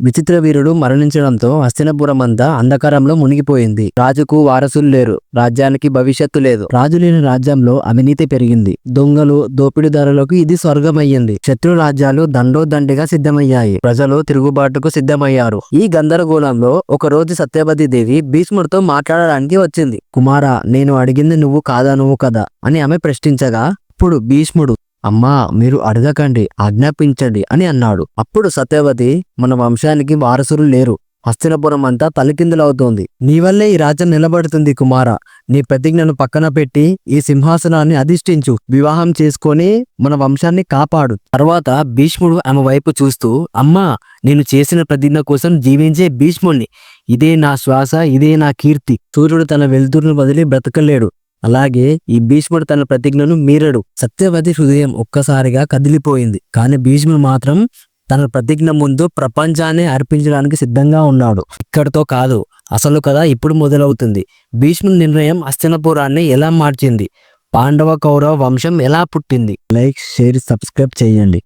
విచిత్ర వీరుడు మరణించడంతో హస్తినపురం అంతా అంధకారంలో మునిగిపోయింది. రాజుకు వారసులు లేరు. రాజ్యానికి భవిష్యత్తు లేదు. రాజు లేని రాజ్యంలో అవినీతి పెరిగింది. దొంగలు దోపిడీదారులకు ఇది స్వర్గమయ్యింది. శత్రు రాజ్యాలు దండోదండిగా సిద్ధమయ్యాయి. ప్రజలు తిరుగుబాటుకు సిద్ధమయ్యారు. ఈ గందరగోళంలో ఒకరోజు సత్యవతి దేవి భీష్ముడితో మాట్లాడడానికి వచ్చింది. కుమారా నేను అడిగింది నువ్వు కాదా నువ్వు కదా అని ఆమె ప్రశ్నించగా అప్పుడు భీష్ముడు అమ్మా మీరు అడగకండి ఆజ్ఞాపించండి అని అన్నాడు. అప్పుడు సత్యవతి మన వంశానికి వారసులు లేరు. హస్తినపురం అంతా తలకిందులవుతోంది. నీ వల్లే ఈ రాజ్యం నిలబడుతుంది కుమార. నీ ప్రతిజ్ఞను పక్కన పెట్టి ఈ సింహాసనాన్ని అధిష్ఠించు. వివాహం చేసుకొని మన వంశాన్ని కాపాడు. తర్వాత భీష్ముడు ఆమె వైపు చూస్తూ అమ్మా నేను చేసిన ప్రతిజ్ఞ కోసం జీవించే భీష్ముణ్ణి. ఇదే నా శ్వాస ఇదే నా కీర్తి. సూర్యుడు తన వెలుతురును వదిలి బ్రతకలేడు. అలాగే ఈ భీష్ముడు తన ప్రతిజ్ఞను మీరడు. సత్యవతి హృదయం ఒక్కసారిగా కదిలిపోయింది. కానీ భీష్ముడు మాత్రం తన ప్రతిజ్ఞ ముందు ప్రపంచాన్ని అర్పించడానికి సిద్ధంగా ఉన్నాడు. ఇక్కడితో కాదు అసలు కథ ఇప్పుడు మొదలవుతుంది. భీష్ముడి నిర్ణయం హస్తినపురాన్ని ఎలా మార్చింది? పాండవ కౌరవ వంశం ఎలా పుట్టింది? లైక్ షేర్ సబ్స్క్రైబ్ చేయండి.